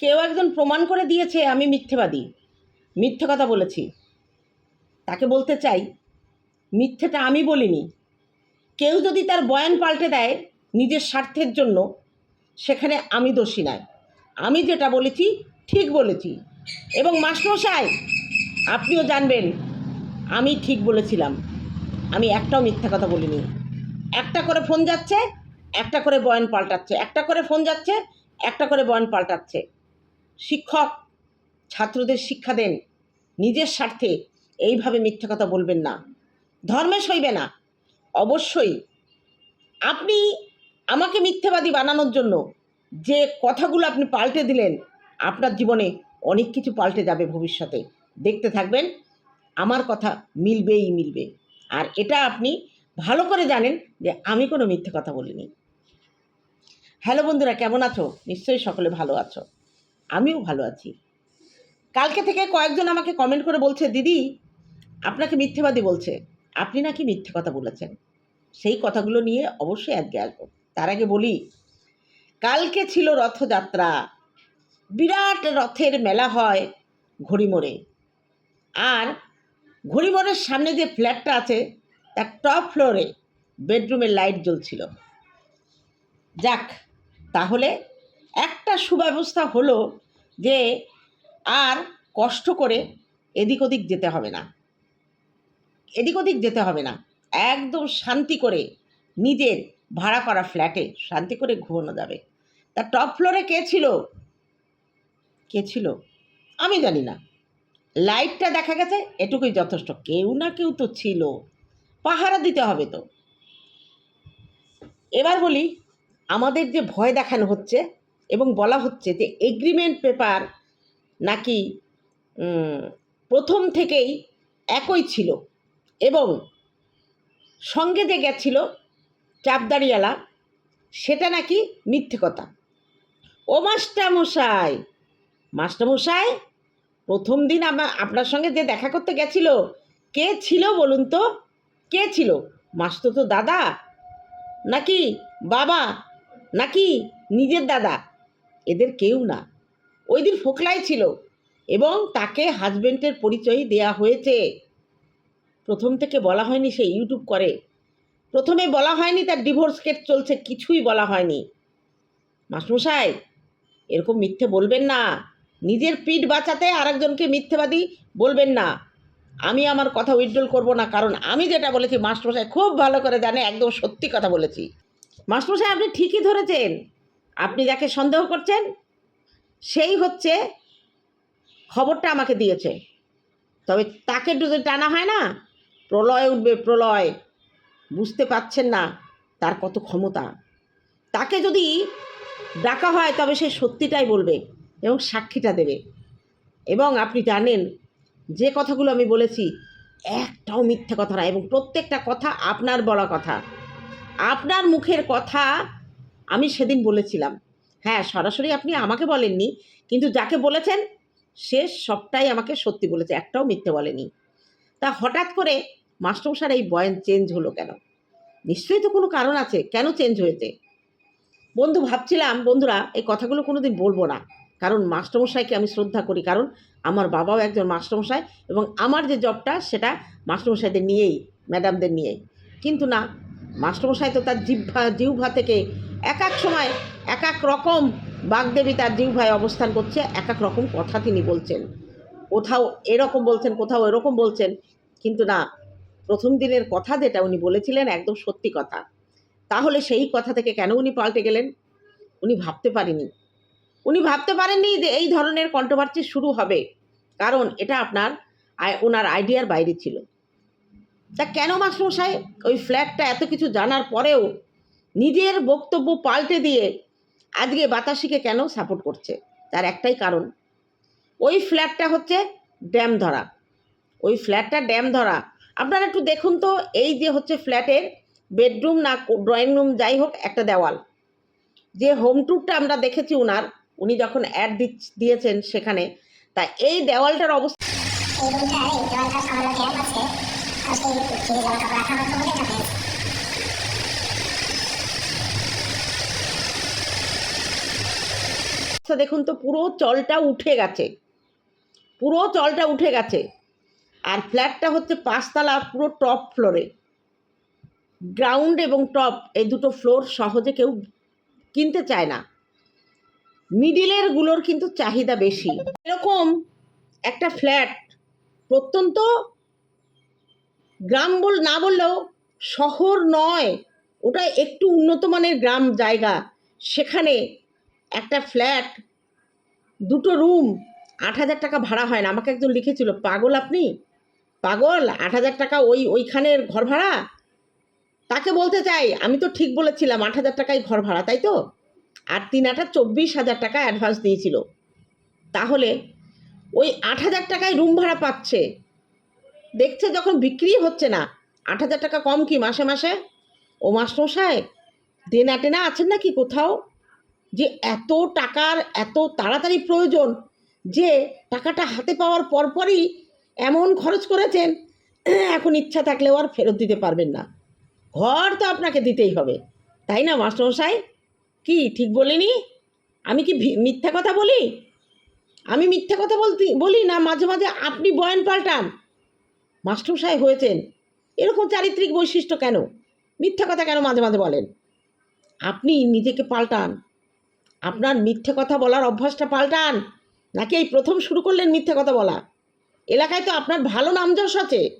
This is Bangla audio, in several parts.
কেউ একজন প্রমাণ করে দিয়েছে আমি মিথ্যেবাদী। মিথ্যে কথা বলেছি। তাকে বলতে চাই, মিথ্যেটা আমি বলিনি। কেউ যদি তার বয়ান পাল্টে দেয় নিজের স্বার্থের জন্য, সেখানে আমি দোষী নয়। আমি যেটা বলেছি, ঠিক বলেছি। এবং মাস্টমশাই, আপনিও জানবেন, আমি ঠিক বলেছিলাম। আমি একটাও মিথ্যা কথা বলিনি। একটা করে ফোন যাচ্ছে, একটা করে বয়ান পাল্টাচ্ছে। একটা করে ফোন যাচ্ছে, একটা করে বয়ান পাল্টাচ্ছে। শিক্ষক ছাত্রদের শিক্ষা দেন। নিজের স্বার্থে এইভাবে মিথ্যা কথা বলবেন না। ধর্মে সইবে না। অবশ্যই আপনি আমাকে মিথ্যেবাদী বানানোর জন্য যে কথাগুলো আপনি পাল্টে দিলেন, আপনার জীবনে অনেক কিছু পাল্টে যাবে ভবিষ্যতে। দেখতে থাকবেন, আমার কথা মিলবেই মিলবে। আর এটা আপনি ভালো করে জানেন যে আমি কোনো মিথ্যে কথা বলিনি। হ্যালো বন্ধুরা, কেমন আছো? নিশ্চয়ই সকলে ভালো আছো। আমিও ভালো আছি। কালকে থেকে কয়েকজন আমাকে কমেন্ট করে বলছে, দিদি, আপনাকে মিথ্যেবাদী বলছে। আপনি নাকি মিথ্যে কথা বলেছেন। সেই কথাগুলো নিয়ে অবশ্যই আজকে আসব। তার আগে বলি, কালকে ছিল রথযাত্রা। বিরাট রথের মেলা হয় ঘড়িমোড়ে। আর ঘড়িমোড়ের সামনে যে ফ্ল্যাটটা আছে, তার টপ ফ্লোরে বেডরুমের লাইট জ্বলছিল। যাক, তাহলে একটা সুব্যবস্থা হলো যে আর কষ্ট করে এদিক ওদিক যেতে হবে না। এদিক ওদিক যেতে হবে না। একদম শান্তি করে নিজের ভাড়া করা ফ্ল্যাটে শান্তি করে ঘুমানো যাবে। তা টপ ফ্লোরে কে ছিল? কে ছিল? আমি জানি না। লাইটটা দেখা গেছে, এটুকুই যথেষ্ট। কেউ না কেউ তো ছিল। পাহারা দিতে হবে তো। এবার বলি, আমাদের যে ভয় দেখানো হচ্ছে এবং বলা হচ্ছে যে এগ্রিমেন্ট পেপার নাকি প্রথম থেকেই একই ছিল এবং সঙ্গে যে গেছিল চাপদাড়িওয়ালা, সেটা নাকি মিথ্যে কথা। ও মাস্টারমশাই মাস্টারমশাই, প্রথম দিন আমার, আপনার সঙ্গে যে দেখা করতে গেছিল, কে ছিল বলুন তো? কে ছিল? মাস্টার তো দাদা, নাকি বাবা, নাকি নিজের দাদা? এদের কেউ না। ওই দিন ফোকলাই ছিল এবং তাকে হাজবেন্ডের পরিচয় দেয়া হয়েছে। প্রথম থেকে বলা হয়নি সে ইউটিউব করে। প্রথমে বলা হয়নি তার ডিভোর্স কেস চলছে, কিছুই বলা হয়নি। মাসমশাই এরকম মিথ্যে বলবেন না। নিজের পিঠ বাঁচাতে আরেকজনকে মিথ্যেবাদী বলবেন না। আমি আমার কথা উইথড্রল করব না, কারণ আমি যেটা বলেছি মাস্টারমশাই খুব ভালো করে জানে, একদম সত্যি কথা বলেছি। মাস্টারমশাই, আপনি ঠিকই ধরেছেন। আপনি যাকে সন্দেহ করছেন, সেই হচ্ছে খবরটা আমাকে দিয়েছে। তবে তাকে যদি টানা হয় না, প্রলয় উঠবে, প্রলয়। বুঝতে পারছেন না তার কত ক্ষমতা। তাকে যদি ডাকা হয়, তবে সে সত্যিটাই বলবে এবং সাক্ষীটা দেবে। এবং আপনি জানেন, যে কথাগুলো আমি বলেছি, একটাও মিথ্যে কথা না এবং প্রত্যেকটা কথা আপনার বলা কথা। আপনার মুখের কথা আমি সেদিন বলেছিলাম হ্যাঁ সরাসরি আপনি আমাকে বলেননি, কিন্তু যাকে বলেছেন, সে সবটাই আমাকে সত্যি বলেছে, একটাও মিথ্যে বলেনি। তা হঠাৎ করে মাস্টারমশার এই বয়ান চেঞ্জ হলো কেন? নিশ্চয়ই তো কোনো কারণ আছে, কেন চেঞ্জ হয়েছে? বন্ধু, ভাবছিলাম, বন্ধুরা, এই কথাগুলো কোনো দিন বলব না, কারণ মাস্টারমশাইকে আমি শ্রদ্ধা করি, কারণ আমার বাবাও একজন মাস্টারমশাই এবং আমার যে জবটা, সেটা মাস্টারমশাইদের নিয়েই ম্যাডামদের নিয়েই। কিন্তু না, মাস্টারমশাই তো তার জিহ্বা জিহ্বা থেকে এক এক সময় এক এক রকম বাগদেবী তার জিহ্বায় অবস্থান করছে, এক এক রকম কথা তিনি বলছেন। কোথাও এরকম বলছেন, কোথাও এরকম বলছেন, কিন্তু না, প্রথম দিনের কথা যেটা উনি বলেছিলেন একদম সত্যি কথা। তাহলে সেই কথা থেকে কেন উনি পাল্টে গেলেন? উনি ভাবতে পারেনি উনি ভাবতে পারেননি যে এই ধরনের কন্ট্রোভার্সি শুরু হবে, কারণ এটা আপনার ওনার আইডিয়ার বাইরে ছিল। তা কেন মাস্টারমশাই? ওই ফ্ল্যাটটা এত কিছু জানার পরেও নিজের বক্তব্য পাল্টে দিয়ে আজকে বাতাসিকে কেন সাপোর্ট করছে? তার একটাই কারণ, ওই ফ্ল্যাটটা হচ্ছে ড্যাম ধরা। ওই ফ্ল্যাটটা ড্যাম ধরা। আপনারা একটু দেখুন তো, এই যে হচ্ছে ফ্ল্যাটের বেডরুম না ড্রয়িং রুম যাই হোক, একটা দেওয়াল। যে হোম ট্যুরটা আমরা দেখেছি উনার, উনি যখন অ্যাড দি দিয়েছেন সেখানে, তা এই দেওয়ালটার অবস্থা এই রুমটার এই দেওয়ালটা সামান্য গ্যাপ আছে আর সেই ফ্রিজে জামা কাপড় রাখা হতো বলে এটা হয়েছে অবস্থা দেখুন তো, পুরো চলটা উঠে গেছে। পুরো চলটা উঠে গেছে। আর ফ্ল্যাটটা হচ্ছে পাঁচতলা পুরো টপ ফ্লোরে। গ্রাউন্ড এবং টপ, এই দুটো ফ্লোর সহজে কেউ কিনতে চায় না। মিডিলেরগুলোর কিন্তু চাহিদা বেশি। এরকম একটা ফ্ল্যাট প্রত্যন্ত গ্রাম বল, না বললেও শহর নয়, ওটা একটু উন্নত মানের গ্রাম জায়গা। সেখানে একটা ফ্ল্যাট দুটো রুম আট হাজার টাকা ভাড়া হয় না। আমাকে একজন লিখেছিল, পাগল আপনি? পাগল? আট হাজার টাকা ওই, ওইখানের ঘর ভাড়া? তাকে বলতে চাই, আমি তো ঠিক বলেছিলাম, আট হাজার টাকাই ঘর ভাড়া, তাই তো? আর তিন আটা চব্বিশ হাজার টাকা অ্যাডভান্স দিয়েছিল। তাহলে ওই আট হাজার টাকায় রুম ভাড়া পাচ্ছে। দেখছে যখন বিক্রি হচ্ছে না, আট হাজার টাকা কম কি মাসে মাসে? ও মাস্টমশাই দেনা টেনা আছেন নাকি কোথাও? যে এত টাকার এত তাড়াতাড়ি প্রয়োজন যে টাকাটা হাতে পাওয়ার পরপরই এমন খরচ করেছেন, এখন ইচ্ছা থাকলেও আর ফেরত দিতে পারবেন না। ঘর তো আপনাকে দিতেই হবে, তাই না মাস্টমশাই কি, ঠিক বলিনি? আমি কি মিথ্যা কথা বলি? আমি মিথ্যা কথা বলতে, বলি না? মাঝে মাঝে আপনি বয়ান পাল্টান। মাস্টমশাই হয়েছেন। এরকম চারিত্রিক বৈশিষ্ট্য কেন? মিথ্যা কথা কেন মাঝে মাঝে বলেন? আপনি নিজেকে পাল্টান। আপনার মিথ্যে কথা বলার অভ্যাসটা পাল্টান। নাকি এই প্রথম শুরু করলেন মিথ্যে কথা বলা? এলাকায় তো আপনার ভালো নামযশ আছে।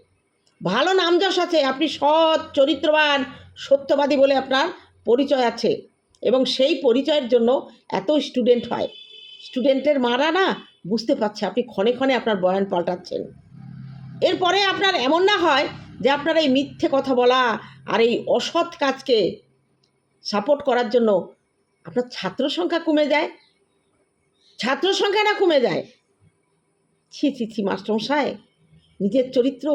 ভালো নামযশ আছে। আপনি সৎ, চরিত্রবান, সত্যবাদী বলে আপনার পরিচয় আছে। এবং সেই পরিচয়ের জন্য এত স্টুডেন্ট হয়। স্টুডেন্টের মারা না বুঝতে পারছে, আপনি ক্ষণে ক্ষণে আপনার বয়ান পাল্টাচ্ছেন। এরপরে আপনার এমন না হয় যে আপনার এই মিথ্যে কথা বলা আর এই অসৎ কাজকে সাপোর্ট করার জন্য আপনার ছাত্র সংখ্যা কমে যায়। ছাত্র সংখ্যা না কমে যায়। ছি ছি ছি মাস্টমশাই নিজের চরিত্র,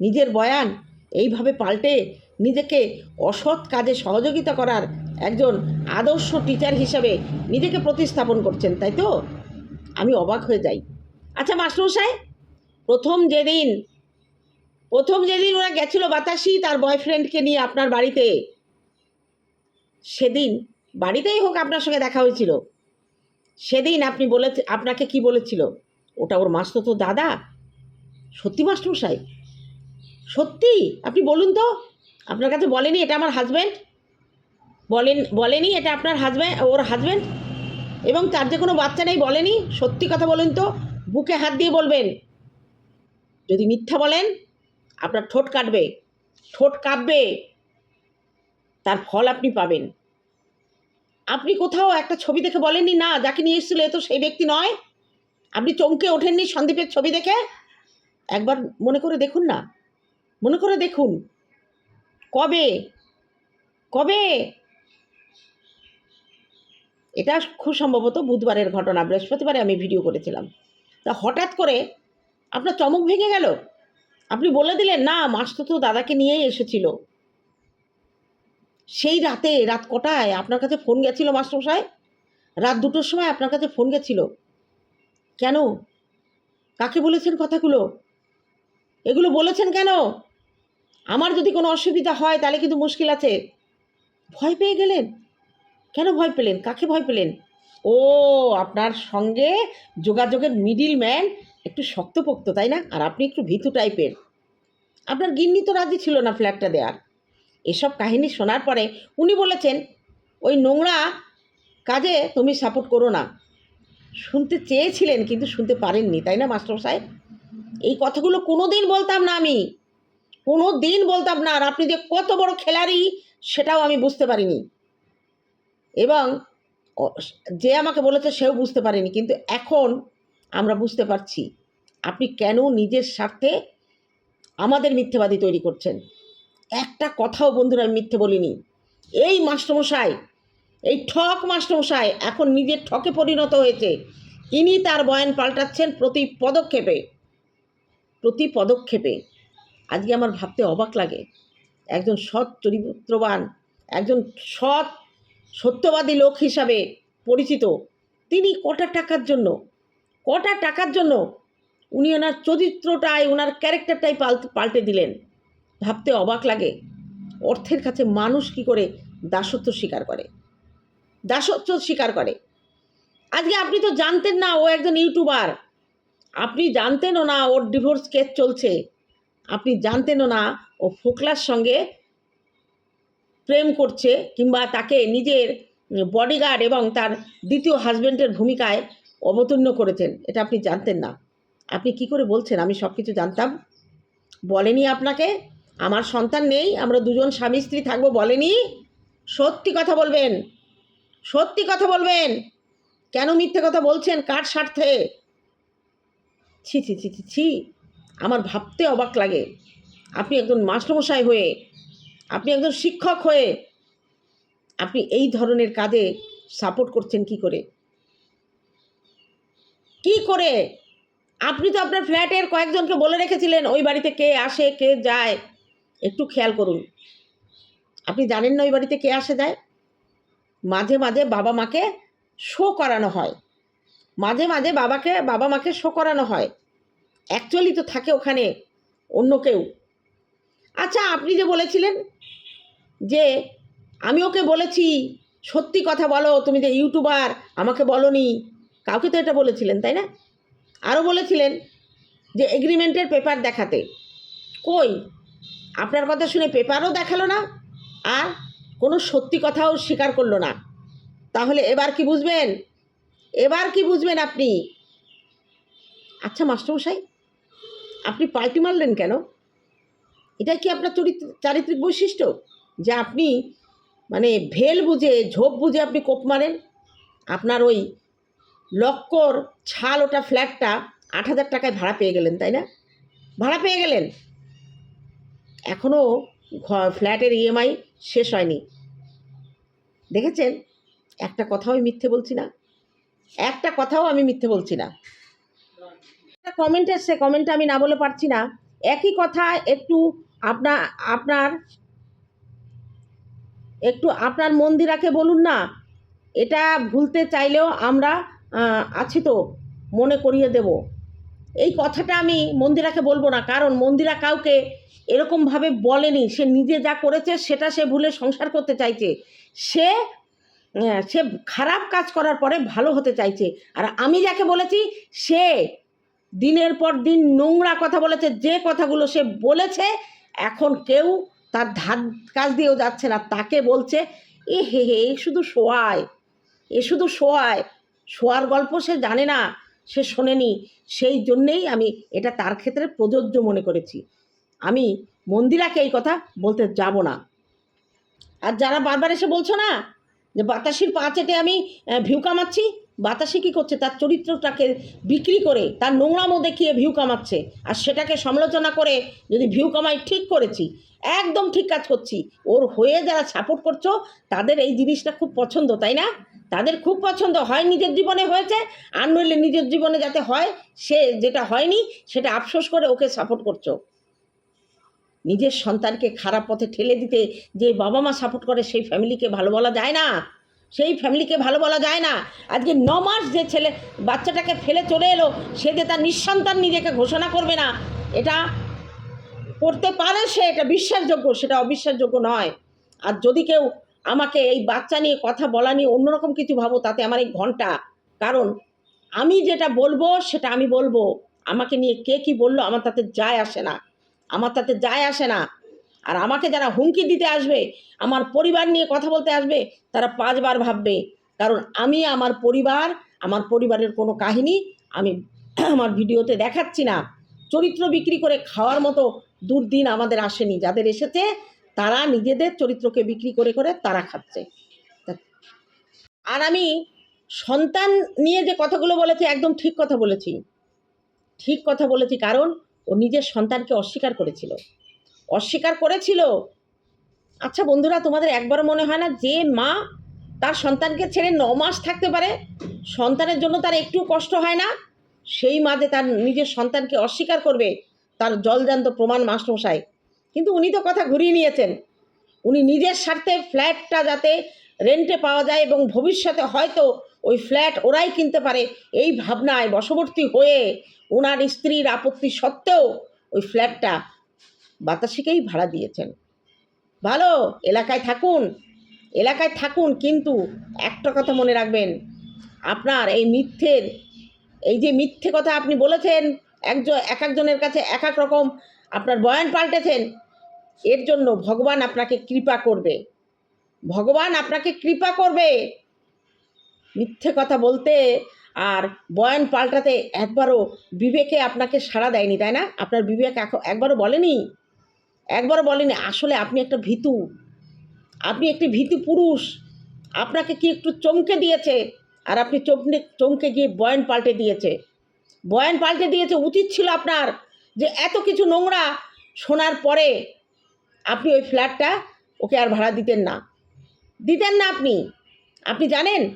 নিজের বয়ান এইভাবে পাল্টে নিজেকে অসৎ কাজে সহযোগিতা করার একজন আদর্শ টিচার হিসাবে নিজেকে প্রতিস্থাপন করছেন, তাই তো? আমি অবাক হয়ে যাই। আচ্ছা মাস্টমশাই প্রথম যেদিন প্রথম যেদিন ওরা গেছিল বাতাসি, তার বয়ফ্রেন্ডকে নিয়ে আপনার বাড়িতে, সেদিন বাড়িতেই হোক আপনার সঙ্গে দেখা হয়েছিল। সেদিন আপনি বলে আপনাকে কি বলেছিল? ওটা ওর মাস্তো তো দাদা। সত্যি মাস্টমশাই সত্যি? আপনি বলুন তো। আপনার কাছে বলেনি এটা আমার হাজব্যান্ড বলেন, বলেনি এটা আপনার হাজব্যান্ড ওর হাজব্যান্ড এবং তার যে কোনো বাচ্চা নেই বলেনি? সত্যি কথা বলুন তো। বুকে হাত দিয়ে বলবেন। যদি মিথ্যা বলেন, আপনার ঠোঁট কাটবে। ঠোঁট কাঁপবে। তার ফল আপনি পাবেন। আপনি কোথাও একটা ছবি দেখে বলেননি, না, যাকে নিয়ে এসেছিল এ তো সেই ব্যক্তি নয় আপনি চমকে ওঠেননি সন্দীপের ছবি দেখে? একবার মনে করে দেখুন না। মনে করে দেখুন। কবে? কবে? এটা খুব সম্ভবত বুধবারের ঘটনা। বৃহস্পতিবারে আমি ভিডিও করেছিলাম। তা হঠাৎ করে আপনার চমক ভেঙে গেল? আপনি বলে দিলেন, না মাস্তো তো দাদাকে নিয়েই এসেছিল। সেই রাতে, রাত কটায় আপনার কাছে ফোন গেছিল মাস্টারমশাই? রাত দুটোর সময় আপনার কাছে ফোন গেছিল। কেন? কাকে বলেছেন কথাগুলো? এগুলো বলেছেন কেন? আমার যদি কোনো অসুবিধা হয় তাহলে কিন্তু মুশকিল আছে। ভয় পেয়ে গেলেন? কেন ভয় পেলেন? কাকে ভয় পেলেন? ও, আপনার সঙ্গে যোগাযোগের মিডিল ম্যান একটু শক্তপোক্ত, তাই না? আর আপনি একটু ভীতু টাইপের। আপনার গিন্নি তো রাজি ছিল না ফ্ল্যাটটা দেওয়ার। এসব কাহিনী শোনার পরে উনি বলেছেন, ওই নোংরা কাজে তুমি সাপোর্ট করো না। শুনতে চেয়েছিলেন কিন্তু শুনতে পারেননি, তাই না মাস্টার সাহেব এই কথাগুলো কোনো দিন বলতাম না আমি কোনো দিন বলতাম না, আর আপনি যে কত বড় খেলারি সেটাও আমি বুঝতে পারিনি। এবং যে আমাকে বলেছে সেও বুঝতে পারেনি, কিন্তু এখন আমরা বুঝতে পারছি, আপনি কেন নিজের স্বার্থে আমাদের মিথ্যেবাদী তৈরি করছেন? একটা কথাও বন্ধুরা আমি মিথ্যে বলিনি। এই মাস্টারমশাই, এই ঠক মাস্টারমশাই এখন নিজের ঠকে পরিণত হয়েছে। ইনি তার বয়ান পাল্টাচ্ছেন প্রতি পদক্ষেপে। প্রতি পদক্ষেপে। আজকে আমার ভাবতে অবাক লাগে। একজন সৎ চরিত্রবান, একজন সৎ, সত্যবাদী লোক হিসাবে পরিচিত। তিনি কটা টাকার জন্য? কটা টাকার জন্য? উনি ওনার চরিত্রটাই, ওনার ক্যারেক্টারটাই পাল্টে দিলেন। ভাবতে অবাক লাগে। অর্থের কাছে মানুষ কি করে দাসত্ব স্বীকার করে? দাসত্ব স্বীকার করে। আজকে আপনি তো জানতেন না ও একজন ইউটিউবার। আপনি জানতেনও না ওর ডিভোর্স কেস চলছে। আপনি জানতেনও না ও ফোকলার সঙ্গে প্রেম করছে কিংবা তাকে নিজের বডিগার্ড এবং তার দ্বিতীয় হাজবেন্ডের ভূমিকায় অবতীর্ণ করেছেন। এটা আপনি জানতেন না। আপনি কি করে বলছেন? আমি সব কিছু জানতাম। বলেনি আপনাকে? আমার সন্তান নেই, আমরা দুজন স্বামী স্ত্রী থাকব বলেনি? সত্যি কথা বলবেন। সত্যি কথা বলবেন। কেন মিথ্যে কথা বলছেন? কার স্বার্থে? ছি ছি ছি ছি ছি। আমার ভাবতে অবাক লাগে। আপনি একজন মাস্টারমশাই হয়ে, আপনি একজন শিক্ষক হয়ে, আপনি এই ধরনের কাজে সাপোর্ট করছেন কি করে? কি করে? আপনি তো আপনার ফ্ল্যাটের কয়েকজনকে বলে রেখেছিলেন, ওই বাড়িতে কে আসে, কে যায়। একটু খেয়াল করুন। আপনি জানেন না ওই বাড়িতে কে আসে যায়? মাঝে মাঝে বাবা মাকে শো করানো হয়। মাঝে মাঝে বাবাকে, বাবা মাকে শো করানো হয়। অ্যাকচুয়ালি তো থাকে ওখানে অন্য কেউ। আচ্ছা আপনি যে বলেছিলেন যে আমি ওকে বলেছি, সত্যি কথা বলো, তুমি যে ইউটিউবার, আমাকে বলনি, কাউকে তো এটা বলেছিলেন, তাই না? আরও বলেছিলেন যে এগ্রিমেন্টের পেপার দেখাতে। কই? আপনার কথা শুনে পেপারও দেখাল না, আর কোনো সত্যি কথাও স্বীকার করল না। তাহলে এবার কি বুঝবেন? এবার কি বুঝবেন আপনি? আচ্ছা মাস্টারমশাই, আপনি পাল্টি মারলেন কেন? এটা কি আপনার চরিত্র চারিত্রিক বৈশিষ্ট্য? যে আপনি মানে ভেল বুঝে, ঝোপ বুঝে আপনি কোপ মারেন? আপনার ওই লক্কর ছাল ওটা ফ্ল্যাটটা আট হাজার টাকায় ভাড়া পেয়ে গেলেন, তাই না? ভাড়া পেয়ে গেলেন? এখনও ফ্ল্যাটের ইএমআই শেষ হয়নি। দেখেছেন? একটা কথাও আমি মিথ্যে বলছি না। একটা কথাও আমি মিথ্যে বলছি না। একটা কমেন্ট এসছে কমেন্টটা আমি না বলে পারছি না। একই কথা একটু আপনার আপনার, একটু আপনার মন্দিরাকে বলুন না। এটা ভুলতে চাইলেও আমরা আছি তো, মনে করিয়ে দেব। এই কথাটা আমি মন্দিরাকে বলব না, কারণ মন্দিরা কাউকে এরকমভাবে বলেনি। সে নিজে যা করেছে, সেটা সে ভুলে সংসার করতে চাইছে। সে সে খারাপ কাজ করার পরে ভালো হতে চাইছে। আর আমি যাকে বলেছি, সে দিনের পর দিন নোংরা কথা বলেছে, যে কথাগুলো সে বলেছে, এখন কেউ তার ধার কাজ দিয়েও যাচ্ছে না। তাকে বলছে, এ হে হে, এ শুধু শোয়ায়, এ শুধু শোয়ায়। শোয়ার গল্প সে জানে না। সে শোনেনি, সেই জন্যেই আমি এটা তার ক্ষেত্রে প্রযোজ্য মনে করেছি। আমি মন্দিরাকে এই কথা বলতে যাব না। আর যারা বারবার এসে বলছো না যে বাতাসির পা চেটে আমি ভিউ কামাচ্ছি, বাতাসি কী করছে? তার চরিত্রটাকে বিক্রি করে, তার নোংরামো দেখিয়ে ভিউ কামাচ্ছে। আর সেটাকে সমালোচনা করে যদি ভিউ কামাই ঠিক করেছি, একদম ঠিক কাজ করছি, ওর হয়ে যারা সাপোর্ট করছ, তাদের এই জিনিসটা খুব পছন্দ, তাই না? তাদের খুব পছন্দ হয়, নিজের জীবনে হয়েছে আর নইলে নিজের জীবনে যাতে হয়, সে যেটা হয়নি সেটা আফসোস করে ওকে সাপোর্ট করছ। নিজের সন্তানকে খারাপ পথে ঠেলে দিতে যে বাবা মা সাপোর্ট করে সেই ফ্যামিলিকে ভালো বলা যায় না। সেই ফ্যামিলিকে ভালো বলা যায় না। আজকে ন মাস যে ছেলে, বাচ্চাটাকে ফেলে চলে এলো, সে যে তার নিঃসন্তান নিজেকে ঘোষণা করবে না, এটা করতে পারে সে, এটা বিশ্বাসযোগ্য, সেটা অবিশ্বাসযোগ্য নয়। আর যদি কেউ আমাকে এই বাচ্চা নিয়ে কথা বলা নিয়ে অন্যরকম কিছু ভাবো, তাতে আমার এই ঘণ্টা। কারণ আমি যেটা বলব, সেটা আমি বলব। আমাকে নিয়ে কে কি বলল, আমার তাতে যায় আসে না। আমার তাতে যায় আসে না। আর আমাকে যারা হুমকি দিতে আসবে, আমার পরিবার নিয়ে কথা বলতে আসবে, তারা পাঁচবার ভাববে। কারণ আমি আমার পরিবার, আমার পরিবারের কোনো কাহিনী আমি আমার ভিডিওতে দেখাচ্ছি না। চরিত্র বিক্রি করে খাওয়ার মতো দুর্দিন আমাদের আসেনি। যাদের এসেছে তারা নিজেদের চরিত্রকে বিক্রি করে করে তারা খাচ্ছে। আর আমি সন্তান নিয়ে যে কথাগুলো বলেছি, একদম ঠিক কথা বলেছি। ঠিক কথা বলেছি কারণ ও নিজের সন্তানকে অস্বীকার করেছিল। অস্বীকার করেছিল। আচ্ছা বন্ধুরা, তোমাদের একবারও মনে হয় না যে মা তার সন্তানকে ছেড়ে ন মাস থাকতে পারে? সন্তানের জন্য তার একটু কষ্ট হয় না? সেই মা যে তার নিজের সন্তানকে অস্বীকার করবে, তার জলজান্ত প্রমাণ মাস্টমশাই কিন্তু উনি তো কথা ঘুরিয়ে নিয়েছেন। উনি নিজের স্বার্থে ফ্ল্যাটটা যাতে রেন্টে পাওয়া যায় এবং ভবিষ্যতে হয়তো ওই ফ্ল্যাট ওরাই কিনতে পারে, এই ভাবনায় বশবর্তী হয়ে ওনার স্ত্রীর আপত্তি সত্ত্বেও ওই ফ্ল্যাটটা বাতাসিকেই ভাড়া দিয়েছেন। ভালো, এলাকায় থাকুন এলাকায় থাকুন কিন্তু একটা কথা মনে রাখবেন, আপনার এই মিথ্যের, এই যে মিথ্যে কথা আপনি বলেছেন একজন এক একজনের কাছে এক এক রকম আপনার বয়ান পাল্টেছেন এর জন্য ভগবান আপনাকে কৃপা করবে। ভগবান আপনাকে কৃপা করবে। মিথ্যে কথা বলতে আর বয়ান পাল্টাতে একবারও বিবেকে আপনাকে সাড়া দেয়নি, তাই না? আপনার বিবেক একবারও বলেনি? একবারও বলেনি, আসলে আপনি একটা ভীতু। আপনি একটি ভীতু পুরুষ। আপনাকে কি একটু চমকে দিয়েছে? আর আপনি চমকে চমকে গিয়ে বয়ান পাল্টে দিয়েছে। বয়ান পাল্টে দিয়েছে, উচিত ছিল আপনার যে এত কিছু নোংরা শোনার পরে আপনি ওই ফ্ল্যাটটা ওকে আর ভাড়া দিতেন না। দিতেন না আপনি। আপনি জানেন?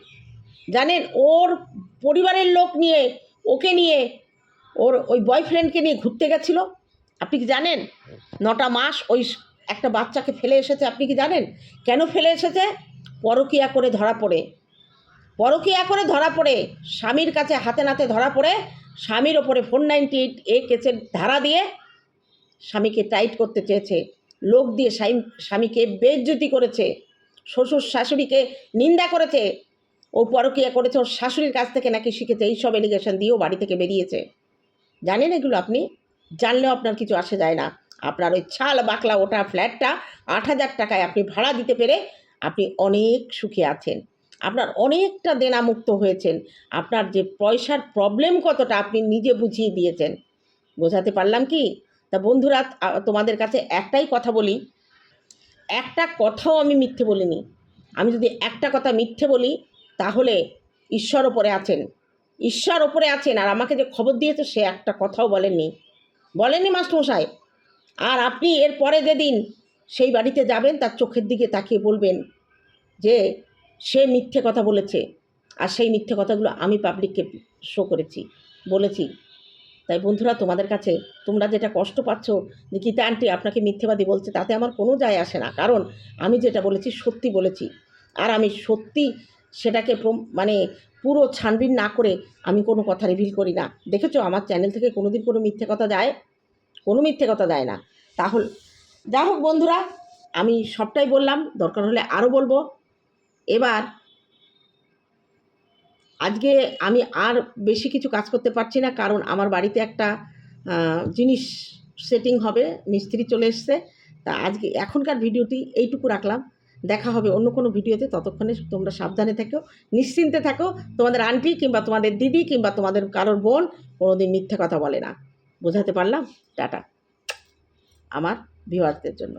জানেন, ওর পরিবারের লোক নিয়ে, ওকে নিয়ে, ওর ওই বয়ফ্রেন্ডকে নিয়ে ঘুরতে গেছিল? আপনি কি জানেন? নটা মাস ওই একটা বাচ্চাকে ফেলে এসেছে, আপনি কি জানেন? কেন ফেলে এসেছে? পরকিয়া করে ধরা পড়ে। পরকিয়া করে ধরা পড়ে। স্বামীর কাছে হাতে নাতে ধরা পড়ে। স্বামীর ওপরে ফোর নাইনটি এইট এ কেসের ধারা দিয়ে স্বামীকে টাইট করতে চেয়েছে। লোক দিয়ে স্বামী স্বামীকে বেজ্জতি করেছে, শ্বশুর শাশুড়িকে নিন্দা করেছে ও পরকিয়া করেছে, ওর শাশুড়ির কাছ থেকে নাকি শিখেছে এইসব এলিগেশন দিয়েও বাড়ি থেকে বেরিয়েছে। জানেন এগুলো আপনি? জানলেও আপনার কিছু আসে যায় না। আপনার ওই ছাল বাকলা ওটা ফ্ল্যাটটা আট হাজার টাকায় আপনি ভাড়া দিতে পেরে আপনি অনেক সুখে আছেন। আপনার অনেকটা দেনামুক্ত হয়েছেন। আপনার যে পয়সার প্রবলেম কতটা আপনি নিজে বুঝিয়ে দিয়েছেন। বোঝাতে পারলাম কি? তা বন্ধুরা তোমাদের কাছে একটাই কথা বলি। একটা কথাও আমি মিথ্যে বলিনি। আমি যদি একটা কথা মিথ্যে বলি, তাহলে ঈশ্বর ওপরে আছেন। ঈশ্বর ওপরে আছেন, আর আমাকে যে খবর দিয়েছে, সে একটা কথাও বলেননি। বলেননি মাস্টারমশাই। আর আপনি এর পরে যেদিন সেই বাড়িতে যাবেন, তার চোখের দিকে তাকিয়ে বলবেন যে, সে মিথ্যে কথা বলেছে। আর সেই মিথ্যে কথাগুলো আমি পাবলিককে শো করেছি, বলেছি। তাই বন্ধুরা তোমাদের কাছে তোমরা যেটা কষ্ট পাচ্ছ যে গীতা আন্টি আপনাকে মিথ্যেবাদী বলছে, তাতে আমার কোনো যায় আসে না। কারণ আমি যেটা বলেছি, সত্যি বলেছি। আর আমি সত্যি সেটাকে মানে পুরো ছানবিন না করে আমি কোনো কথা রিভিল করি না। দেখেছ, আমার চ্যানেল থেকে কোনো দিন কোনো মিথ্যে কথা যায়? কোনো মিথ্যে কথা যায় না। তাহলে যা হোক বন্ধুরা, আমি সবটাই বললাম, দরকার হলে আরও বলব। এবার আজকে আমি আর বেশি কিছু কাজ করতে পারছি না, কারণ আমার বাড়িতে একটা জিনিস সেটিং হবে, মিস্ত্রি চলে এসছে। তা আজকে এখনকার ভিডিওটি এইটুকু রাখলাম। দেখা হবে অন্য কোনো ভিডিওতে। ততক্ষণে তোমরা সাবধানে থাকো, নিশ্চিন্তে থাকো। তোমাদের আন্টি কিংবা তোমাদের দিদি কিংবা তোমাদের কারোর বোন কোনোদিন মিথ্যে কথা বলে না। বোঝাতে পারলাম? টাটা। আমার ভিউয়ার্সদের জন্য।